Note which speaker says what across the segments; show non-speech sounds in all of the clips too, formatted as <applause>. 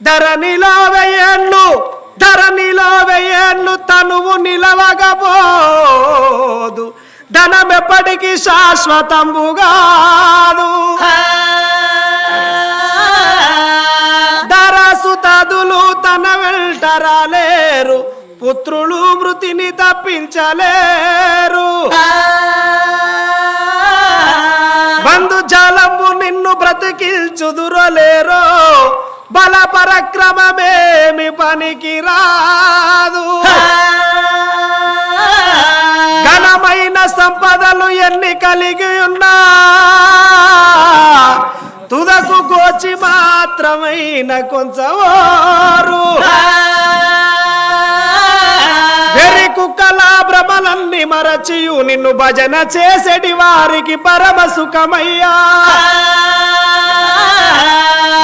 Speaker 1: ధరణిలో వెయ్యేళ్ళు ధరణిలో వెయ్యేళ్ళు తనువు నిలవకపోదు ధనం ఎప్పటికీ శాశ్వతంబుగాదు. దరసు తదులు తన వెంటరాలేరు పుత్రులు మృతిని తప్పించలేరు. బంధు జలము నిన్ను బ్రతికిల్చుదురలేరో. బల పరక్రమమేమి పనికి రాదు ఘనమైన సంపదలు ఎన్ని కలిగి ఉన్నా తుదకు కోచి మాత్రమైన కొంచెవారు. వెరి కుక్కల భ్రమలన్నీ మరచియు నిన్ను భజన చేసేటి వారికి పరమ సుఖమయ్యా.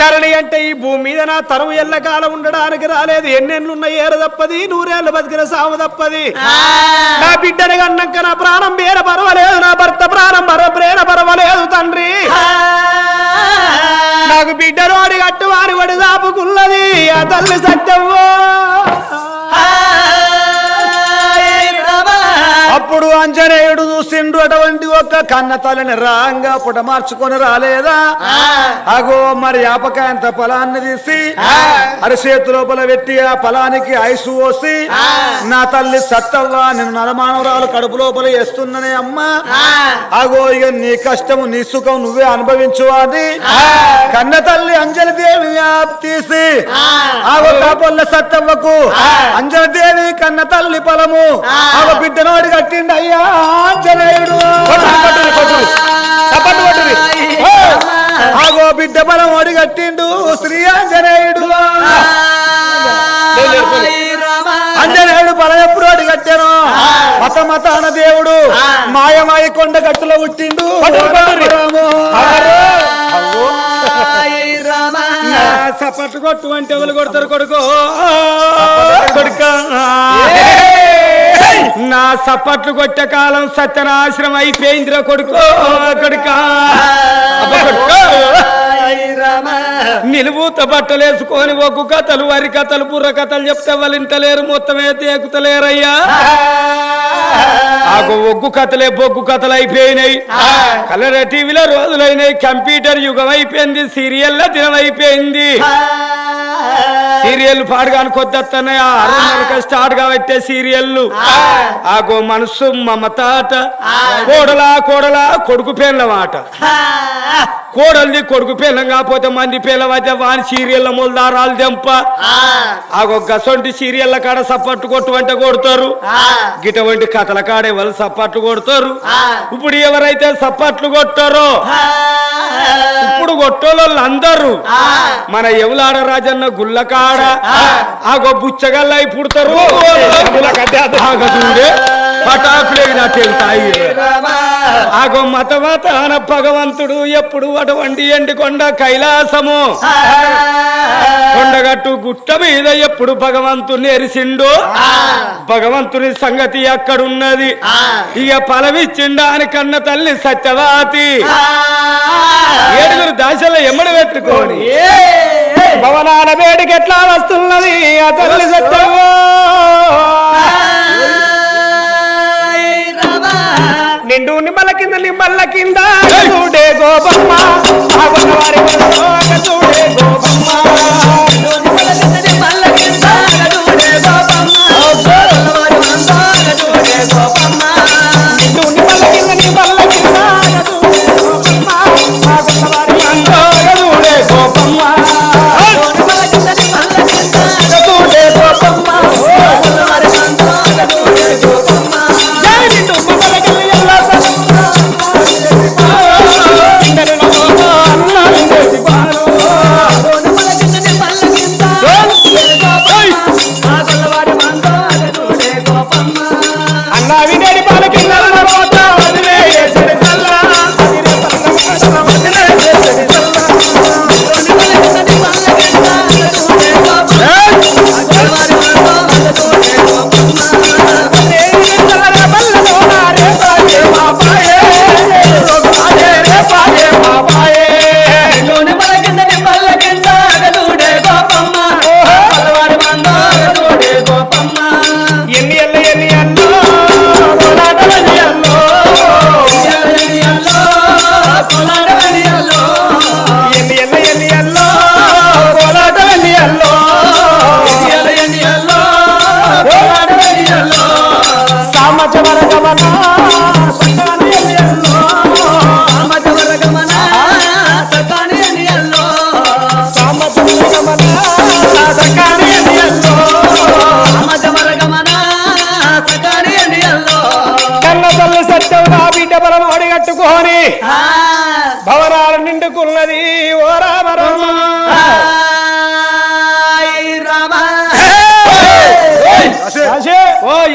Speaker 1: ధరణి అంటే ఈ భూమి మీద నా తరువు ఎల్లకాలం ఉండడానికి రాలేదు. ఎన్నెన్నున్న ఏరు తప్పది నూరేళ్ళు బతికిన సాము తప్పది. నా బిడ్డని కన్నాక నా ప్రాణం పేర పర్వాలేదు నా భర్త ప్రాణం పర ప్రేర పర్వాలేదు తండ్రి. నాకు బిడ్డ రోడి కట్టు వారి వడి దాపుకున్నది ఆ తల్లి సత్యవ్వో
Speaker 2: అప్పుడు అంజనేయుడు చూసిండు అటువంటి ఒక్క కన్న తలని రాంగా పుట మార్చుకొని రాలేదా? అగో మరి ఆపకాయంత పొలాన్ని తీసి అరిచేతు లోపల పెట్టి ఆ పొలానికి ఐసు పోసి నా తల్లి సత్తవ్వ నేను నరమానవరాలు కడుపు లోపల వేస్తున్ననే అమ్మా. అగో ఇక నీ కష్టము నీ సుఖం నువ్వే అనుభవించు అని. కన్న తల్లి అంజలి దేవి తీసి ఆగో కాపొల్ల సత్తవ్వకు అంజలి దేవి కన్న తల్లి పొలము ఆగో బిడ్డనోడి కట్టిండు అయ్యా ఆంజనేయుడు ఆగో బిడ్డ పొలం ఓడి కట్టిండు శ్రీ ఆంజనేయుడు అంజనేయుడు పొలం ఎప్పుడు ఓడి కట్టాను మత మతాన దేవుడు మాయమాయి కొండ గట్టులో పుట్టిండు రాము. నా సపట్లు కొట్టు అంటే ఎవరు కొడతారు కొడుకు? కొడుక. నా సప్పట్లు కొట్టే కాలం సత్యనాశనం అయిపోయిందిరా కొడుకు కొడుకా. నిలువుత బట్టలు వేసుకొని ఒగ్గు కథలు వరి కథలు బుర్ర కథలు చెప్తే వాళ్ళు ఇంటలేరు మొత్తమే తేకుతలేరయ్యా. ఆగు ఒగ్గు కథలే బొగ్గు కథలు అయిపోయినాయి. కలర్ టీవీలో రోజులైనాయి కంప్యూటర్ యుగం అయిపోయింది సీరియల్ల దినం అయిపోయింది. సీరియల్ పాడగాని కొద్దస్తున్నాయి ఆరున్నరకి స్టార్ట్గా పెట్టే సీరియల్లు. ఆగో మనసు మమతాట. కోడలా కోడలా కొడుకు పేర్ల మాట కోడల్ది కొడుకు పేర్లం కాకపోతే మంది పేర్లం అయితే వాని సీరియల్ల మూలదారాలు దెంప. ఆగో గసొంటి సీరియల్ల కాడ సప్పట్టు కొట్టు అంటే కొడతారు. గిటువంటి కథల కాడే వాళ్ళు సప్పట్లు కొడతారు. ఇప్పుడు ఎవరైతే సప్పట్లు కొట్టారో ఇప్పుడు కొట్టోళ్ళు అందరూ మన ఎవలాడ రాజన్న గుల్లకాడ ఆగో బుచ్చగల్లై పుడతారు. ఆగో చూడే ఆగో భగవంతుడు ఎప్పుడు అటువంటి ఎండి కొండ కైలాసము. కొండగట్టు గుట్ట మీద ఎప్పుడు భగవంతుని ఎరిసిండు భగవంతుని సంగతి అక్కడున్నది. ఇక ఫలమిచ్చిండా అని కన్న తల్లి సత్యవాతి. ఏడుగురు దాశల ఎమ్మడి పెట్టుకోని భవనాల వేడికి ఎట్లా వస్తున్నది ఆ తల్లి సత్యవో?
Speaker 1: నిండు నిమ్మల కింద నిమ్మల కింద చూడే గోపమ్మ చూడే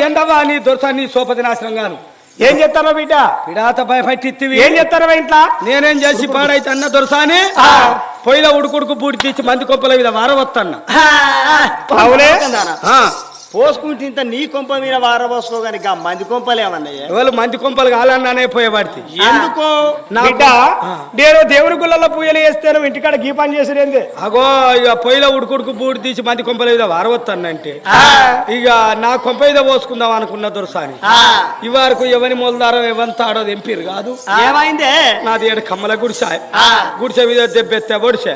Speaker 2: ఎందవా నీ దొరస నీ సోపతి నాశనంగాను
Speaker 1: ఏం చెప్తారో బిడ్డ?
Speaker 2: పిడాత భయపెట్టిత్తివి.
Speaker 1: ఏం చెప్తారో ఇంట్లో?
Speaker 2: నేనేం చేసి పాడైతే అన్న దొరసాని? పొయ్యిలో ఉడుకుడుకు పూడి తీసి మంది కొప్పల మీద వారవత్తన్న.
Speaker 3: పోసుకుంటే ఇంత నీ కొంప మీద వారబోసుకో కానీ గా మంది కొంపలేమన్నయ్య
Speaker 2: ఎవరు మంది కొంపలు కాలన్నానే పోయేవాడితే.
Speaker 3: ఎందుకో?
Speaker 1: బిడ్డ నేను దేవుని గుళ్ళలో పూజలు చేస్తాను ఇంటికాడ గీపం చేసేది
Speaker 2: అగో ఇక పొయ్యిలో ఉడుకుడుకు పూడి తీసి మంది కొంపల మీద వారవత్తన్నంటే ఇక నా కొంప మీద పోసుకుందాం అనుకున్న దొరసాని. ఈ వరకు ఎవరి మొలదారం ఎవరి తాడో ఎంపీరు కాదు.
Speaker 3: ఏమైందే?
Speaker 2: నాది ఏడు కమ్మల గుడిసె.
Speaker 3: ఆ.
Speaker 2: గుడిసె మీద దెబ్బెత్తే బొడిసె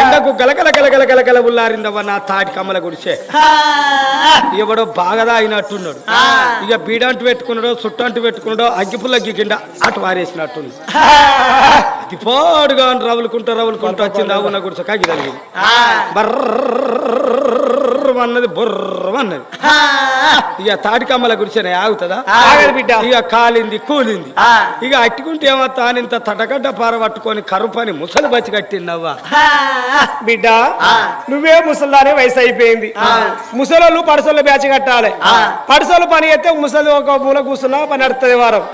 Speaker 2: ఎండకు గలగల గలగల గలగల ఉల్లారిందవ్వ నా తాటి కమ్మల గుడిసె. ఎవడో బాగా తాగినట్టున్నాడు. ఇక బీడంటు పెట్టుకున్నాడో చుట్టంటు పెట్టుకున్నాడో అగ్గిపుల్ల గిగిండ అటు వారేసినట్టుంది. అది పాడుగా రవులుకుంటూ రవులుకుంటూ వచ్చింది అవున గుడిసె కాగి తగిలింది బర్ర అన్నది బుర్ర అన్నది ఇక తాటి కమ్మల గుడిసెనే ఆగుతుందా?
Speaker 1: ఆగదు బిడ్డ.
Speaker 2: ఇక కాలింది కూలింది. ఇక అట్టుకుంటే ఏమత్తా అని ఇంత తటగడ్డ పార పట్టుకొని కరువు పని ముసలి బచ్చి కట్టిందవ్వా?
Speaker 1: బిడ్డ నువ్వే ముసల్దానే వయసు అయిపోయింది ముసలోళ్ళు పడసలు బ్యాచ్ కట్టాలి. పడసలు పని అయితే ముసలి ఒక మూల కూర్చున్నావు పని నడుతుంది వారం.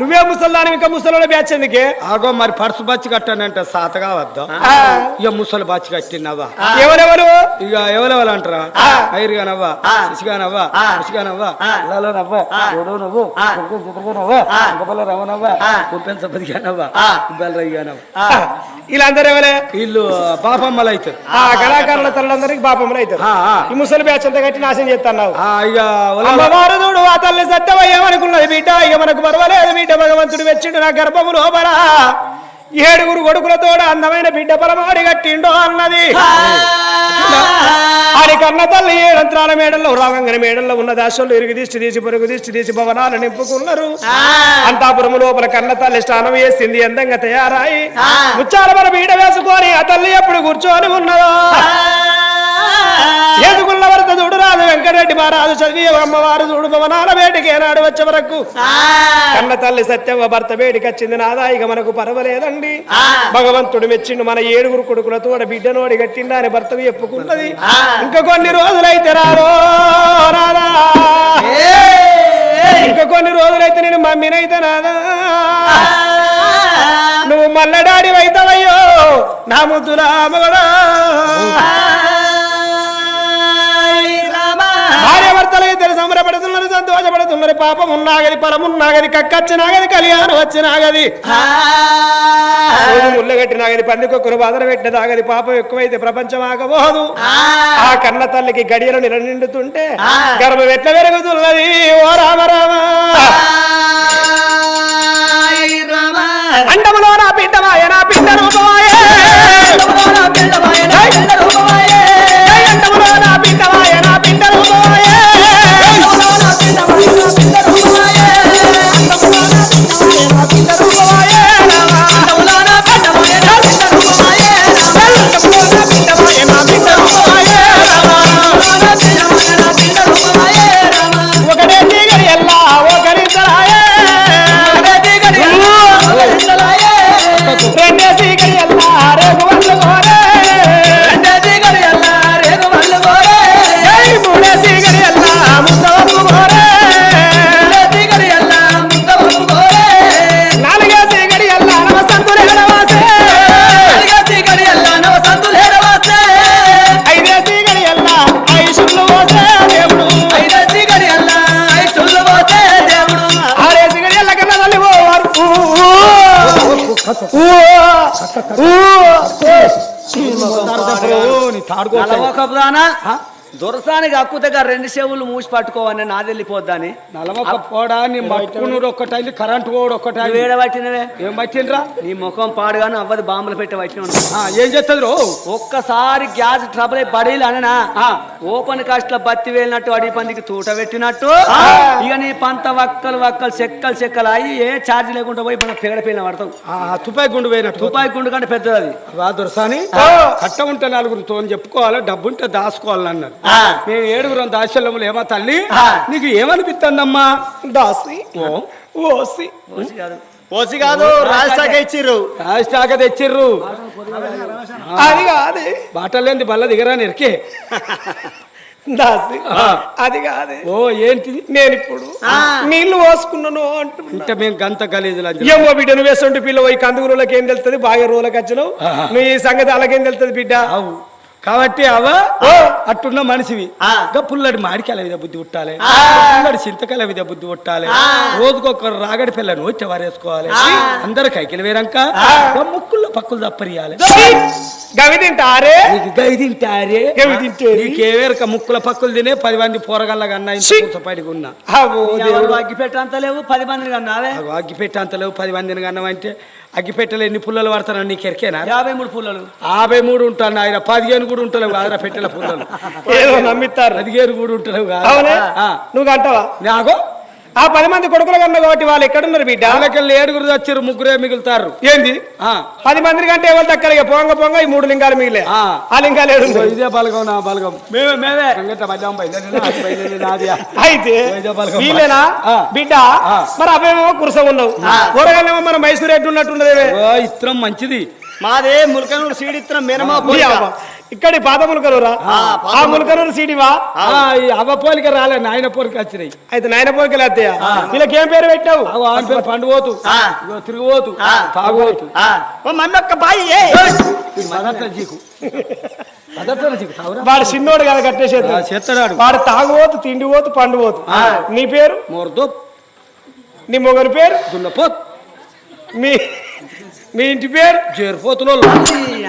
Speaker 1: నువ్వే ముసల్దాని ఇంకా ముసలోళ్ళ బ్యాచ్ ఎందుకే?
Speaker 2: ఆగో మరి పర్సు బచ్చి కట్టానంటే సాతగా వద్దా?
Speaker 1: ఆ,
Speaker 2: ఇక ముసలి బచ్చి కట్టినవ్వా
Speaker 1: ఎవరెవరు?
Speaker 2: ఇక ఎవరెవరు అంటారా? చిత్రగానవ్వా గొప్పల రవనవ్వా కుప్పెన్ సపదిగానవ్వా బెల్లరయ్యానవ్వా
Speaker 1: వీళ్ళందరూ ఎవరే
Speaker 2: వీళ్ళు పాపమ్మలు అవుతారు.
Speaker 1: ఆ కళాకారుల తల్లందరికి పాపములు అవుతారు. ఈ ముసలి బ్యాచ్ అంతా కట్టి నాశనం చేస్తున్నావు.
Speaker 2: ఇక ఒల-
Speaker 1: అమ్మవారు చూడు ఆ తల్లి సత్యమయ్యేమనుకున్నది బిడ్డ. ఇక మనకు పర్వాలేదు బిడ్డ. భగవంతుడు వెచ్చిండు నా గర్భము లోపల ఏడుగురు కొడుకులతో అందమైన బిడ్డ పరమాడి కట్టిండో అన్నది. ఆడి కన్న తల్లి ఏడంత్రాల మేడల్లో రావంగన మేడల్లో ఉన్న దాశల్లో ఇరుగు దిష్టి తీసి పొరుగు దిష్టి తీసి భవనాలు నింపుకున్నారు. అంతాపురము లోపల కన్న తల్లి స్నానం వేసింది అందంగా తయారాయి ముచ్చాల మన బీడ వేసుకొని ఆ తల్లి ఎప్పుడు కూర్చొని ఉన్నదో. ఎదుగున్న వరద చూడు రాదు వెంకటరెడ్డి మహారాజు చదివి అమ్మవారు చూడు భవనాల వేటికి ఏనాడు వచ్చే వరకు. కన్న తల్లి సత్యవ భర్త వేడికి వచ్చింది నాదా ఇక మనకు పర్వాలేదండి. భగవంతుడు మెచ్చిండు మన ఏడుగురు కొడుకులతో బిడ్డనోడి గట్టిండా అని భర్త చెప్పుకున్నది ఇంకా కొన్ని రోజులైతే రారో రాదా ఇంకా కొన్ని రోజులైతే నేను మమ్మీనైతే నాదా. నువ్వు మల్లడాడి వైతవయ్యో నా ముద్దులా మగడా సంతోషపడుతున్నారు పాపం ఉన్నాగది పరమున్నాగది కక్కచ్చినాగది కళ్యాణం వచ్చినాగది. సోదు ముళ్ళగట్టి నాగది పందికొక్కరు బాధలు పెట్టిన తాగది పాపం ఎక్కువైతే ప్రపంచం ఆగబోదు. ఆ. కన్న తల్లికి గడియలు నిల నిండుతుంటే గర్భం ఎట్లా పెరుగుతున్నది ఓ రామ రామ. అండములో నా పిండమాయ నా పిండ రూపమాయ అండములో నా పిండమాయ Let's go. ఊ, ఊ.
Speaker 2: ఓ, నీ తాడుకో
Speaker 4: దొరసానికి అక్కుతగా రెండు చెవులు మూసి పట్టుకోవని నాది వెళ్ళిపోద్దని
Speaker 2: నలమొక్క పోడా నీ ఒక్కటైంది కరెంట్ పోడు ఒక్కటైంది.
Speaker 4: వేడ పట్టినవే?
Speaker 2: ఏం పట్టిండ్రా?
Speaker 4: నీ ముఖం పాడుగాను అవ్వదు బాంబులు పెట్టి పట్టిన
Speaker 2: ఏం చేస్తుంది
Speaker 4: ఒక్కసారి గ్యాస్ ట్రబుల్ అయి బడీలు అననా ఓపెన్ కాస్ట్లో బత్తి వేలినట్టు అడిగి పందికి తూట పెట్టినట్టు. ఇక నీ పంత వక్కలు వక్కలు చెక్కలు చెక్కలు అయ్యి ఏ ఛార్జ్ లేకుండా పోయి మన పెగడ పేలిన పడతావు.
Speaker 2: తుపాయి గుండు పోయినట్టు
Speaker 4: రూపాయి గుండు కంటే పెద్దది
Speaker 2: రా దొరసాని. కట్ట ఉంటే నలుగురితో చెప్పుకోవాలి డబ్బు ఉంటే దాచుకోవాలని అన్నారు మేము ఏడుగురం దాశల్యములు ఏమో తల్లి? నీకు ఏమనిపిస్తుందమ్మా? దాసి. ఓ. ఓసి.
Speaker 4: ఓసి కాదు.
Speaker 3: పోసి కాదు రాష్ట్రాకే ఇచ్చిర్రు.
Speaker 2: రాష్ట్రాక తెచ్చిర్రు. అది కాదు. బాటలేంది బల్ల దిగరా నిరికే?
Speaker 1: దాసి. అది కాదే.
Speaker 2: ఓ ఏంటిది
Speaker 1: నేను ఇప్పుడు నీళ్ళు పోసుకున్నాను అంటున్నా.
Speaker 2: ఇంత మేము గంత గలీజులు
Speaker 1: ఏమో బిడ్డ నువ్వు వేస్తుంటే పిల్ల పోయి కందుగురులకు ఏం తెలుస్తుంది? బాగా రోజులకు వచ్చినావు. నువ్వు ఈ సంగతి అలాగేం తెలుస్తుంది బిడ్డ?
Speaker 2: అవు. కాబట్టి అవ అట్టున్న మనిషివి. పుల్లడి మాడికాయల మీద బుద్ధి పుట్టాలి. పుల్లడి చింతకాయల మీద బుద్ధి పుట్టాలి. రోజుకొక రాగడి పిల్లని వచ్చి వారేసుకోవాలి. అందరు కైకిలు వేరంక ముక్కుల్లో పక్కులు తప్పరియాలి.
Speaker 1: గవి తింటారే?
Speaker 2: గవి తింటారే. నీకేవేరక ముక్కుల పక్కులు తినే పది మంది పోరగల్లగా అన్న ఇంత పడిగా ఉన్నా.
Speaker 1: అవో
Speaker 4: ఎవరు అగ్గి పెట్టంత లేవు? పది మందిని కన్నావే?
Speaker 2: అగో అగ్గిపెట్ట అంత లేవు పది మందిని కన్నామంటే అగ్గిపెట్టెలు ఎన్ని పుల్లలు పడతానని నీకు ఎరికేనా?
Speaker 4: యాభై మూడు పుల్లలు.
Speaker 2: యాభై మూడు ఉంటాను ఆయన పదిహేను కూడా ఉంటలేవు కాదురా పెట్టెల పుల్లలు.
Speaker 1: ఏదో నమ్మిస్తారు
Speaker 2: పదిహేను కూడా ఉంటలేవు
Speaker 1: అవునే?
Speaker 2: కాదు ఆ.
Speaker 1: నువ్వు అంటావా
Speaker 2: నాగో?
Speaker 1: ఆ పది మంది కొడుకులు కన్నా కాబట్టి వాళ్ళు ఎక్కడున్నారు బిడ్డ?
Speaker 2: వాళ్ళకెళ్ళి ఏడుగురు వచ్చారు ముగ్గురే మిగులుతారు
Speaker 1: ఏంది?
Speaker 2: ఆ.
Speaker 1: పది మంది కంటే ఎవరు దక్కలిగా పొంగ పొంగ ఈ మూడు లింగాలు మిగిలే.
Speaker 2: ఆ.
Speaker 1: లింగాలు ఏడు
Speaker 2: ఇదో బలగం నా బలగం.
Speaker 4: మేమే మేమే.
Speaker 1: అయితే. వీళ్ళేనా. బిడ్డ. మరి అవేమో కురస ఉన్నావు? కూరగాయలేమో మన మైసూర్ ఎట్టు ఉన్నట్టున్నదేవే
Speaker 2: ఓ ఇత్రం మంచిది.
Speaker 3: మాదే ములకనూరు సీడిత్రం మేనమా.
Speaker 1: ఇక్కడి పాత ములకరురా ఆ ములకరూరు సీడివా
Speaker 2: ఆ, ఈ అవ్వ పోలిక రాలే నాయన పోలిక వచ్చినాయి.
Speaker 1: అయితే నాయన పోలికలు అత్తయ్య వీళ్ళకి ఏం పేరు పెట్టావు?
Speaker 2: పేరు పండుపోతు
Speaker 3: ఓ మమ్మీ ఒక్క బాయి
Speaker 1: వాడు చిన్నోడు కదా కట్టేసేది.
Speaker 2: ఆ, చెత్తడాడు.
Speaker 1: వాడు తాగుపోతు తిండి పోతు పండు పోతు నీ పేరు?
Speaker 2: మోర్దో
Speaker 1: నీ మొగని పేరు?
Speaker 2: దున్నపోత్.
Speaker 1: మీ మీ ఇంటి పేరు?
Speaker 2: చేరిపోతులో
Speaker 4: అన్ని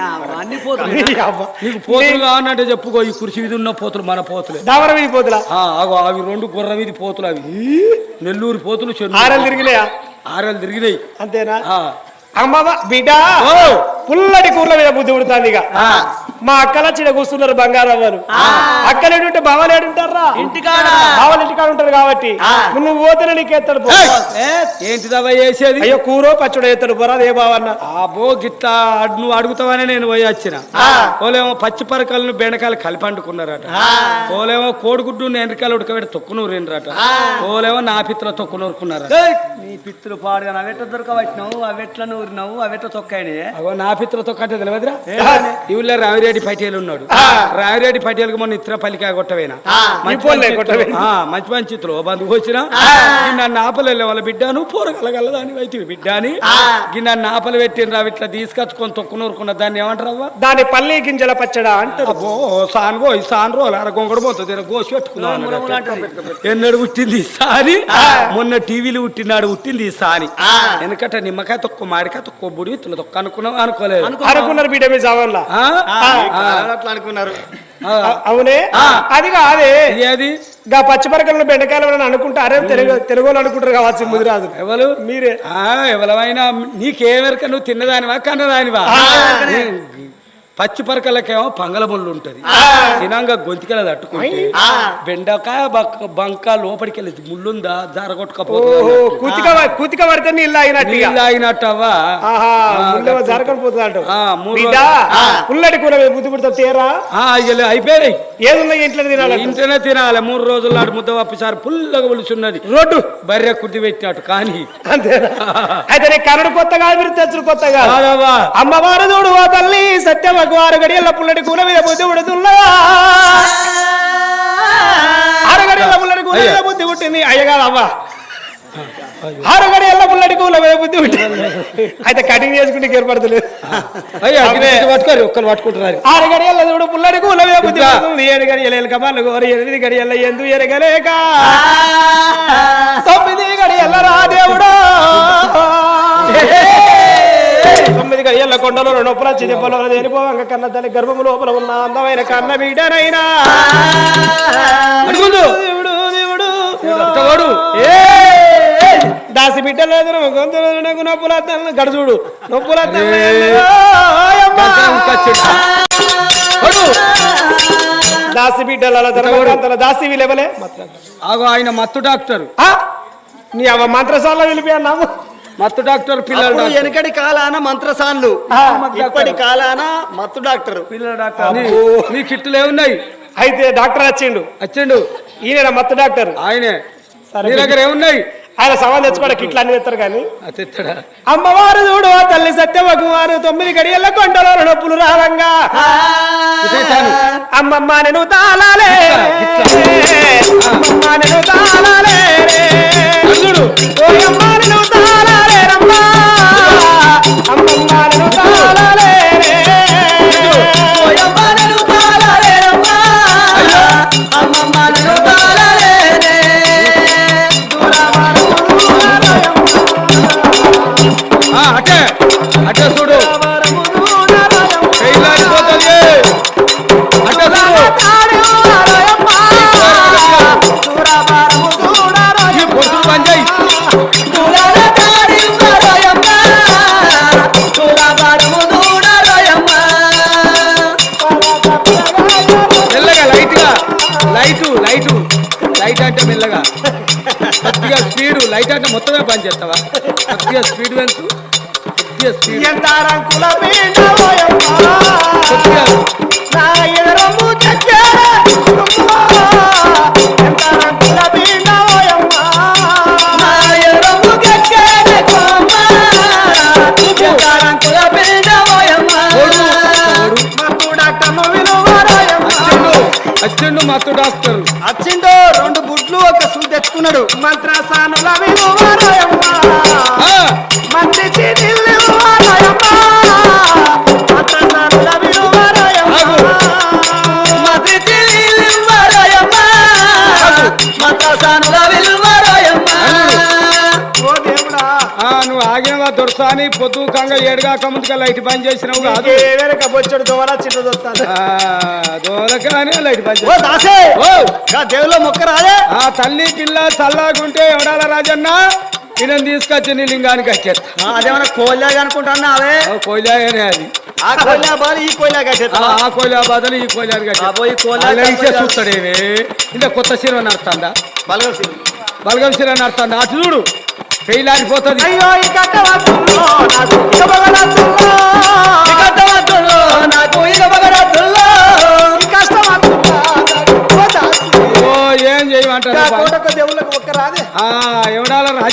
Speaker 1: అవ్వ.
Speaker 2: నీకు పోతులు కావాలంటే చెప్పుకో ఈ కుర్చీ మీద ఉన్న పోతులు మన పోతులే.
Speaker 1: దావర వీధి పోతులా?
Speaker 2: అగో అవి రెండు గుర్ర వీధి పోతులు అవి. నెల్లూరు పోతులు
Speaker 1: ఆరలు తిరిగినాయా?
Speaker 2: ఆరేళ్ళు తిరిగినాయి.
Speaker 1: అంతేనా?
Speaker 2: ఆ.
Speaker 1: అమ్మవ బిడ్డ. పుల్లటి కూరల మీద బుద్ధి పుడుతుంది ఇక. మా అక్కల చిన్న కూర్చున్నారు బంగారం వారు అక్కలేడుంటే బావలేడుంటారా
Speaker 4: ఇంటికాడ.
Speaker 1: బావలు ఇంటికాడ ఉంటారు కాబట్టి నువ్వు పోతేనే నీకు ఎత్తాడు పో.
Speaker 2: ఏంటిదవ్వ చేసేది?
Speaker 1: అయ్యో కూరో పచ్చడో ఎత్తాడు పోరాదు ఏ బావన్న.
Speaker 2: ఆ బో గిట్లా నువ్వు అడుగుతావని నేను పోయి వచ్చిన. ఓలేమో పచ్చి పరకలను బెండకాయలు కలిపి అంటుకున్నారట. ఓలేమో కోడిగుడ్డు నేంద్రకాయలు ఉడకబెట్టి తొక్కునూరిండ్రట ఓలేమో నా పిత్ర తొక్కునూరుకున్నారట
Speaker 4: నీ పిత్తులు పాడుగా అవెట్ల దొరకబట్టినావు అవెట్ల నూరినావు అవెట్ల తొక్కాయని
Speaker 2: నా పిత్ర తొక్కటే తెలియదురా. ఈ ఊళ్ళో రావిరెడ్డి పటేల్ ఉన్నాడు. రావిరెడ్డి పటేల్కి మొన్న ఇతర పలికా కొట్టవేనా? మంచి మంచి ఓ బంధువు వచ్చిన నన్ను ఆపలు వెళ్ళే వాళ్ళ బిడ్డ నువ్వు పోరగలగల దాని అయితే బిడ్డ అని నన్ను ఆపలు పెట్టిన ఇట్లా తీసుకొచ్చుకొని తొక్కునూరుకున్న దాన్ని ఏమంటారు
Speaker 1: దాని పల్లి గింజల పచ్చడా అంటారు.
Speaker 2: సానుగో ఈ సాను రోజులు అర గొంగడు పోతుంది. గోసి పెట్టుకుందాం అన్నాడు. ఎన్నడు పుట్టింది సాని? మొన్న టీవీలు పుట్టినాడు పుట్టింది సాని. ఎందుకంటే నిమ్మకాయ తొక్క మాడికాయ తొక్క బుడి తొక్క అనుకున్నాం అనుకోలేదు.
Speaker 1: అనుకున్నారు బిడ్డ మీ
Speaker 3: అట్లా అనుకున్నారు.
Speaker 1: అవునే? అది కాదే.
Speaker 2: ఇది అది?
Speaker 1: గా పచ్చిపరకలను బెండకాయలు ఎవరైనా అనుకుంటే? అరే తెలుగు తెలుగు అనుకుంటారు కావచ్చు ముదిరాదు.
Speaker 2: ఎవరు?
Speaker 1: మీరే.
Speaker 2: ఆ, ఎవరమైనా నీకేమెరక నువ్వు తిన్నదానివా కన్నదానివా? పచ్చి పరకలకేమో పంగల ముళ్ళు ఉంటది. తినంగా గొంతుకెళ్ళ తట్టుకుంటే బెండకాయ బక్క బంక లోపలికి వెళ్ళి ముళ్ళుందా?
Speaker 1: పడితే నీళ్ళు ఆగినట్టు ఇక.
Speaker 2: నీళ్ళు తాగినట్టవా
Speaker 1: ఆహా ముళ్ళేమో జరగని పోతుంది అంట
Speaker 2: ఆ, మూడు
Speaker 1: బిడ్డ పుల్లటి కూర తీరా? ఇంట్లో తినాలి
Speaker 2: ఇంటనే తినాలి. మూడు రోజుల నాడు ముద్ద పప్పుసారి పుల్లగా పులుచున్నది
Speaker 1: రోడ్డు.
Speaker 2: బర్రె కుద్ది పెట్టినట్టు కానీ.
Speaker 1: అంతేనా? <laughs> అయితే నీ కనుడు కొత్తగా మీరు తెచ్చుడు కొత్తగా. అమ్మవారు చూడు తల్లి సత్యమకు ఆరు గడియల పుల్లటి కూల మీద బుద్ధి పుడుతున్నా ఆరు గడియల పుల్లటి కూల మీద బుద్ధి పుట్టింది. అయ్యగారు అవ్వ. ఆరు గడియల పుల్లటి కూల మీద బుద్ధి పుట్టింది. అయితే కటింగ్ చేసుకుంటే ఏర్పడతలేదు.
Speaker 2: పట్టుకోరు ఒక్కరు పట్టుకుంటున్నారు.
Speaker 1: ఆరు గడియల చూడు పుల్లటి కూల మీద బుద్ధి పుడుతుంది. ఏడు గడియల ఎలక మల్లు గోరు ఎనిమిది గడియల ఎందు ఎరగలేక. తొమ్మిది గడియల రా దేవుడా. తొమ్మిది గడియల కొండలో నొప్పుల చిదిపలో దేనిపోవంగ కన్న తల్లి గర్భము లోపల ఉన్న అందమైన కన్న బిడ్డనైనా. దేవుడు దేవుడు. ఏయ్! దాసి బిడ్డలేదు గొంతులు నాకు నొప్పుల తల్లి గడుచుడు నొప్పుల. దాసి బిడ్డల ధర్మకాంతల దాసి విలేవలే
Speaker 2: ఆగో ఆయన మత్తు డాక్టర్
Speaker 1: ఆ? నీ అవ మంత్రశాల వెళ్ళిపోయా నాము
Speaker 2: మత్తు డాక్టర్ పిల్లల
Speaker 3: వెనకటి కాలాన మంత్రసాన్లు. ఇప్పటి కాలాన మత్తు డాక్టర్.
Speaker 4: పిల్లల డాక్టర్.
Speaker 2: నీ- నీ కిట్టులు ఏమున్నాయి?
Speaker 1: అయితే డాక్టర్ వచ్చిండు
Speaker 2: వచ్చిండు
Speaker 1: ఈయన మత్తు డాక్టర్?
Speaker 2: ఆయనే. నీ దగ్గర ఏమున్నాయి?
Speaker 1: ఆయన సవాల్ తెచ్చుకోవడం కిట్లు అన్ని తెస్తారు కానీ. అమ్మవారు చూడు తల్లి సత్యవకుమారు తొమ్మిది గడియల కొండలో నొప్పులు రావంగా. అమ్మమ్మ నేను తాళాలే అమ్మమ్మ నేను తాళాలే
Speaker 2: చూడు.
Speaker 1: ఓ అమ్మ.
Speaker 2: I'm not పని చేస్తావా? కొద్దిగా స్పీడ్ పెంచు. చేస్తారు
Speaker 3: అచ్చిందో రెండు బుడ్లు ఒక సూ తెచ్చుకున్నాడు.
Speaker 2: మంత్రాసాన వస్తాని పొద్దు కంగ ఏడుగా ముందుగా లైట్ బంద్ చేసిన
Speaker 3: ఓ
Speaker 2: ఆ తల్లి పిల్ల చల్లాగుంటే ఎవడాల రాజన్న? ఈయన తీసుకొచ్చి నీ లింగానికి వచ్చేస్తా
Speaker 3: అదేమన్నా కోయిలా అనుకుంటాను అవే?
Speaker 2: అది.
Speaker 3: ఆ కోయిలా బాధలు ఈ కోయిలా
Speaker 2: ఆ కోయిలా ఈ కొత్త సినిమా నడుస్తుందా?
Speaker 3: బలగం సినిమా.
Speaker 2: బలగం సినిమా చూడు. ఫెయిల్ ఆగిపోతుంది.
Speaker 1: అయ్యో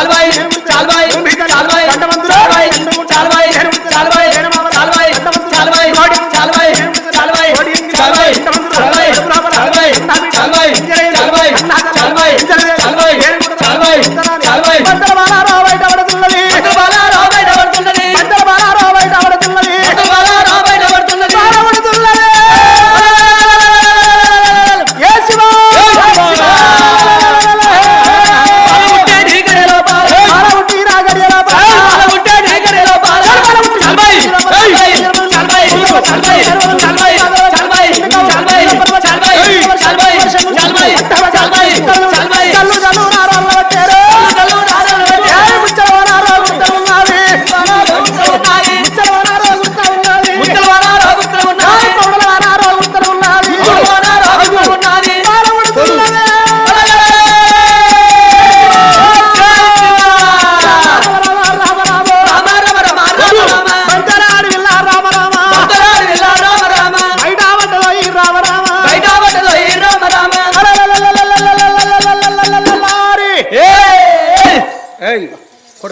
Speaker 3: चाल भाई चाल
Speaker 1: भाई चाल भाई।
Speaker 3: Ojalá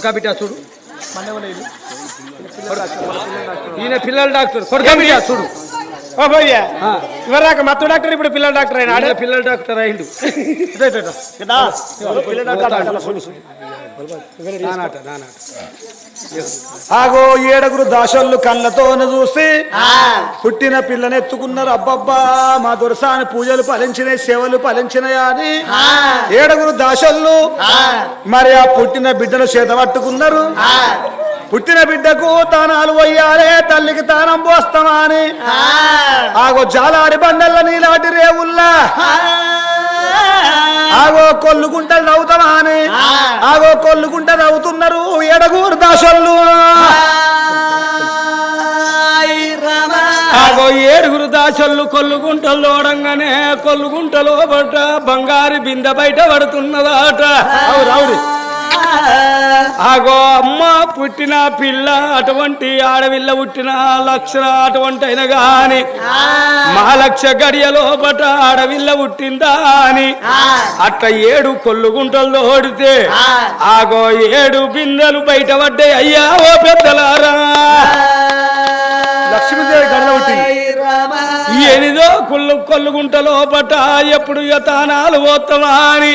Speaker 2: కొడుకా బిడ్డ చూడు ఈయన పిల్లల డాక్టర్. కొడుకా బిడ్డ చూడు.
Speaker 1: ఓ భయ్యా ఇవరాక మత్తు డాక్టర్ ఇప్పుడు పిల్లల డాక్టర్ అయినా?
Speaker 2: పిల్లల డాక్టర్ అయిండు.
Speaker 3: ఆగో ఏడుగురు దాసోళ్ళు కళ్ళతోన చూసి పుట్టిన పిల్లని ఎత్తుకున్నారు. అబ్బబ్బా మా దొరసాని పూజలు ఫలించినాయి సేవలు ఫలించినాయా అని. ఏడుగురు దాసోళ్ళు మరి ఆ పుట్టిన బిడ్డను చేత పట్టుకున్నారు పుట్టిన బిడ్డకు తానాలు వయ్యాలే తల్లికి తానం పోస్తామా అని ఆగో జాలాడి బండల్ల నీలాంటి రేవుల్లా. ఆగో కొల్లుకుంటలు నవ్వుతామా అని ఆగో కొల్లుకుంట నవ్వుతున్నారు ఎడగూరు దాసోళ్ళు.
Speaker 2: ఆగో ఏడుగురు దాసళ్ళు కొల్లుగుంటలు ఓడంగానే కొల్లుగుంటలో పడ్డ బంగారు బిందె బయట పడుతున్నదాట. రావుడి. ఆగో అమ్మ పుట్టిన పిల్ల అటువంటి ఆడవిల్ల పుట్టిన లక్షణ అటువంటి అయిన గాని. మా లక్ష గడియలో పట ఆడవిల్ల పుట్టిందా అని. అట్లా ఏడు కొల్లుగుంటలు ఓడితే ఆగో ఏడు బిందెలు బయట పడ్డాయి. అయ్యా ఓ పెద్దలారా.
Speaker 3: లక్ష్మీదేవి గడల పుట్టింది.
Speaker 2: ఎనిదో కొల్లు కొల్లుగుంటలో పట ఎప్పుడు యతానాలు పోతామా అని.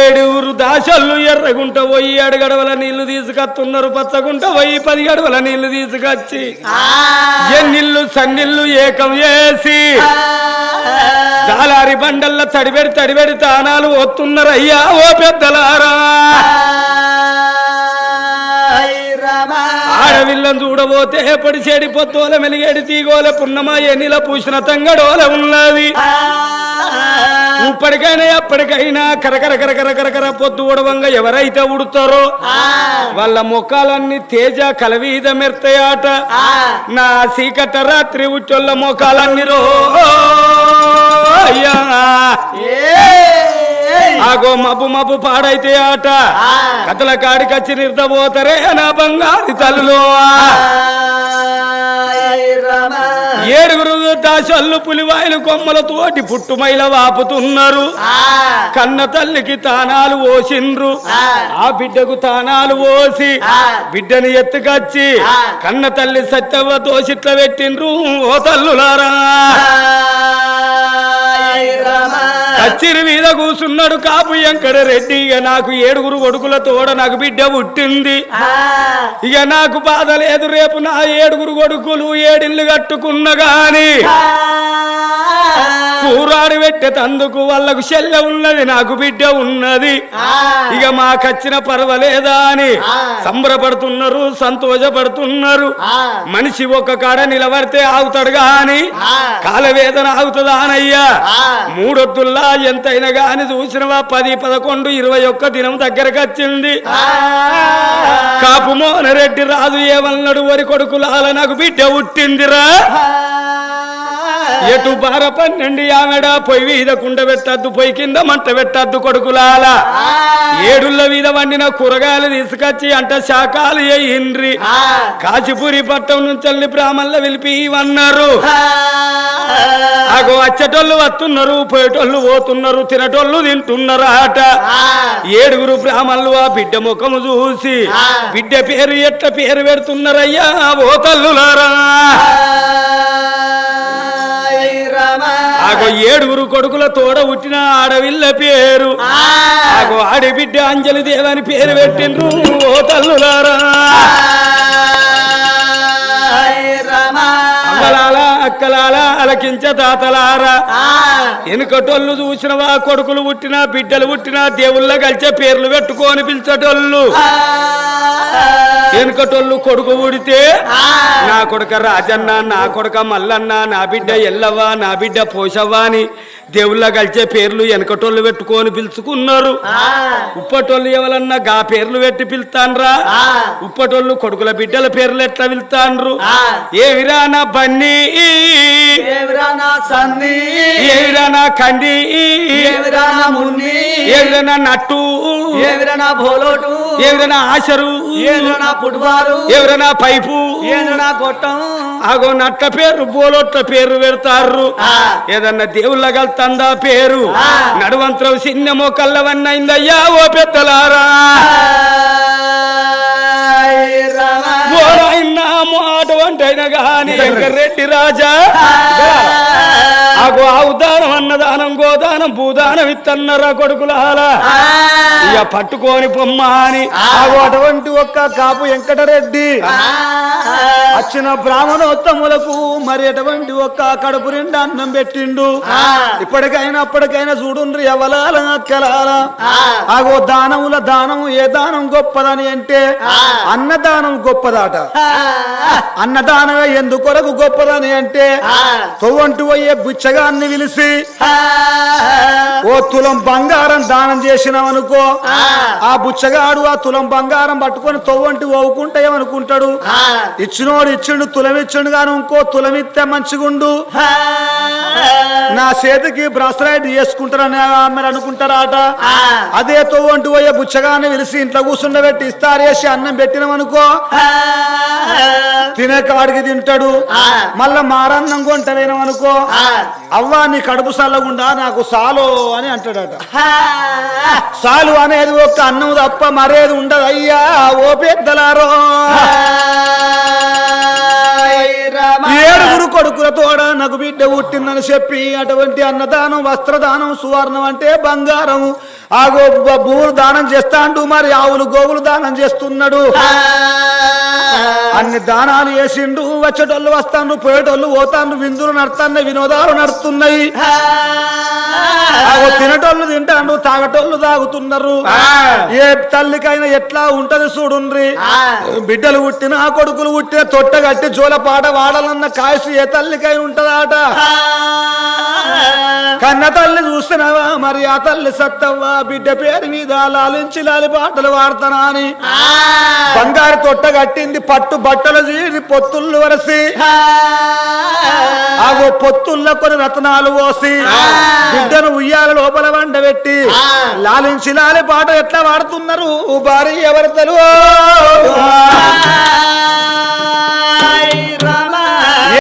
Speaker 2: ఏడుగురు దాసళ్ళు ఎర్రగుంట పోయి ఏడు గడవల నీళ్ళు తీసుకొస్తున్నారు పచ్చగుంట పోయి పది గడవల నీళ్ళు తీసుకొచ్చి. ఎన్నిళ్ళు సన్నిళ్ళు ఏకం చేసి. జాలారి బండల్ల తడిబెడి తడిబెడి తానాలు వస్తున్నారు అయ్యా ఓ పెద్దలారా. ఆడవిల్లం చూడబోతే పొడి చెడి పొత్తోల మెలిగేడి తీగోల పున్నమ ఎన్నిల పూసిన తంగడోల ఉన్నది. ఇప్పటికైనా ఎప్పటికైనా కరకర కరకర కరకర పొద్దు ఉడవంగా ఎవరైతే ఉడతారో వాళ్ళ ముఖాలన్నీ తేజ కలవీద మెర్తాయాట నా సీకట రాత్రి ఉచ్చొల్ల ముఖాలన్నీ రో. అయ్యా. ఆగో మబ్బు మబ్బు పాడైతే ఆట. కథల కాడికచ్చి నిర్దపోతారే నా బంగారు తల్లులో. ఏడుగురు దాసళ్ళు పులివాయిలు కొమ్మలతోటి పుట్టుమైల వాపుతున్నారు. కన్న తల్లికి తానాలు ఓసిండ్రు. ఆ. బిడ్డకు తానాలు ఓసి బిడ్డని ఎత్తుకచ్చి కన్న తల్లి సత్యవ దోషిట్ల పెట్టిండ్రు. ఓ తల్లులారా. కచ్చిరి మీద కూసున్నాడు కాపు ఎంకడ రెడ్డి. ఇక నాకు ఏడుగురు కొడుకుల తోడ నాకు బిడ్డ పుట్టింది. ఇక నాకు బాధ లేదు రేపు నా ఏడుగురు కొడుకులు ఏడిల్లు కట్టుకున్న గాని కూరాడు పెట్టే తందుకు వాళ్ళకు చెల్లె ఉన్నది నాకు బిడ్డ ఉన్నది. ఇక మాకచ్చిన పర్వాలేదా అని సంబరపడుతున్నారు సంతోషపడుతున్నారు. మనిషి ఒక్క కాడ నిలబడితే ఆగుతాడు గాని కాలవేదన ఆగుతుందా అనయ్యా? మూడొద్దుల్లా ఎంతైనా గాని చూసినవా? పది పదకొండు ఇరవై ఒక్క దినం దగ్గరకు వచ్చింది. కాపు మోనరెడ్డి రాజు ఏమన్నాడు వరి కొడుకులాల నాకు బిడ్డ ఉట్టిందిరా ఎటు బార పన్నెండు ఆమెడ పొయ్యి మీద కుండ పెట్టద్దు పొయ్యి కింద మంట పెట్టద్దు కొడుకులాల. ఏడుళ్ళ మీద వండిన కూరగాయలు తీసుకొచ్చి అంట శాఖాలు అయ్యిండ్రి కాచిపూరి పట్టం నుంచి బ్రాహ్మణుల పిలిపి ఇవన్నారు అగో వచ్చేటోళ్ళు వస్తున్నారు పోయేటోళ్ళు పోతున్నారు తినటోళ్ళు తింటున్నారు ఆట. ఏడుగురు బ్రాహ్మణులు ఆ బిడ్డ ముఖము చూసి బిడ్డ పేరు ఎట్ల పేరు పెడుతున్నారయ్యా ఓ తల్లులారా. ఆగో ఏడుగురు కొడుకుల తోడ పుట్టిన ఆడవిల్ల పేరు. ఆగో ఆడబిడ్డ అంజలి దేవని పేరు పెట్టిండ్రు. ఓ తల్లులారా. అక్కలాల అలకించ తాతలారా. ఎనుకటోళ్ళు చూసినవా కొడుకులు పుట్టినా బిడ్డలు పుట్టినా దేవుళ్ళ కలిచే పేర్లు పెట్టుకొని పిలిచేటోళ్ళు. వెనుకటోళ్ళు కొడుకు పుడితే నా కొడుక రాజన్న నా కొడుక మల్లన్న నా బిడ్డ ఎల్లవ్వ నా బిడ్డ పోషవ్వ అని దేవుళ్ళ కలిచే పేర్లు వెనకటోళ్ళు పెట్టుకొని పిలుచుకున్నారు ఉప్పటోళ్ళు ఎవరన్నా గా పేర్లు పెట్టి పిలుతాన్రా ఉప్పటోళ్ళు కొడుకుల బిడ్డల పేర్లు ఎట్లా పిలుతాండ్రు ఏమిరా నా బన్నీ
Speaker 4: సన్ని
Speaker 2: ఏమిరా నా కంది
Speaker 4: ఏమిరా నా మున్ని
Speaker 2: ఏమిరా నా నట్టు
Speaker 4: ఏమిరా నా భోలోటు
Speaker 2: ఏమిరా నా ఆశరు
Speaker 4: ఏమిరా నా పుట్బారు
Speaker 2: ఎవరా నా పైపు
Speaker 4: ఏమిరా నా గొట్టం
Speaker 2: ఆగో నట్ట పేరు బోలొట్ల పేరు పెడతారు. ఏదన్నా దేవుళ్ళ కలుతా వత్తందా పేరు. నడువంతరం సిన్నమో కల్లవన్నైందయ్యా ఓ పెద్దలారా. ఓ నాయనా అటువంటి అయినా గాని రెడ్డి రాజా. ఆగో ఆవుదానం అన్నదానం గోదానం భూదానం ఇత్తన్నరా కొడుకులాల ఇక పట్టుకొని పొమ్మ అని
Speaker 3: ఆగు అటువంటి ఒక్క కాపు వెంకటరెడ్డి. వచ్చిన బ్రాహ్మణోత్తములకు మరి అటువంటి ఒక్క కడుపు నిండా అన్నం పెట్టిండు. ఇప్పటికైనా అప్పటికైనా చూడుండ్రి ఎవలాల అక్కలాల ఆగో దానముల దానము ఏ దానం గొప్పదని అంటే అన్నదానం గొప్పదాట. అన్నదానమే ఎందుకొరకు గొప్పదని అంటే తొవ్వంటి పోయే బుచ్చగాన్ని పిలిచి ఓ తులం బంగారం దానం చేసినామనుకో ఆ. బుచ్చగాడు ఆ తులం బంగారం పట్టుకొని తొవ్వంటి ఓవుకుంటే ఏమనుకుంటాడు ఇచ్చినోడు ఇచ్చిండు తులం ఇచ్చిండు గాని ఇంకో తులం ఇస్తే మంచిగుండు. నా చేతికి బ్రాస్లైట్ చేసుకుంటారని మీరు అనుకుంటారాట? అదే తొవ్వంటి పోయే బుచ్చగాన్ని పిలిచి ఇంట్లో కూర్చుండబెట్టి ఇస్తారేసి అన్నం పెట్టినామనుకో తినే కాడికి తింటాడు. మళ్ళా మారన్నం కొంటవేనమనుకో అవ్వా నీ కడుపు సల్లగుండా నాకు సాలో అని అంటాడట. సాలు అనేది ఒక్క అన్నం తప్ప మరేది ఉండదు అయ్యా ఓ పెద్దలారో. ఏడుగురు కొడుకుల తోడ నాకు బిడ్డ పుట్టిందని చెప్పి అటువంటి అన్నదానం వస్త్రదానం సువర్ణం అంటే బంగారం ఆ భూములు దానం చేస్తాండు మరి ఆవులు గోవులు దానం చేస్తున్నాడు. అన్ని దానాలు చేసిండు వచ్చేటోళ్ళు వస్తాండ్రు పోయేటోళ్ళు పోతాండ్రు విందులు నడుతున్నాయి వినోదాలు నడుస్తున్నాయి ఆగో తినటోళ్ళు తింటాండ్రు తాగటోళ్ళు తాగుతున్నారు. ఏ తల్లికైనా ఎట్లా ఉంటది చూడుండ్రి? బిడ్డలు పుట్టిన కొడుకులు పుట్టిన తొట్ట కట్టి జోల పాట వాడాలన్న కాయసు ఏ తల్లికైనా ఉంటదాట? కన్న తల్లి చూస్తున్నావా మరి ఆ తల్లి సత్తవ్వా? బిడ్డ పేరు మీద లాలించి లాలి పాటలు వాడతానా అని. బంగారు తొట్ట కట్టింది పట్టు బట్టలు చీరి పొత్తుళ్ళు వరసి. ఆగో పొత్తుల్లో కొన్ని రత్నాలు పోసి. బిడ్డను ఉయ్యాల లోపల వండబెట్టి లాలించి లాలి పాట ఎట్లా వాడుతున్నారు భార్య ఎవరితలు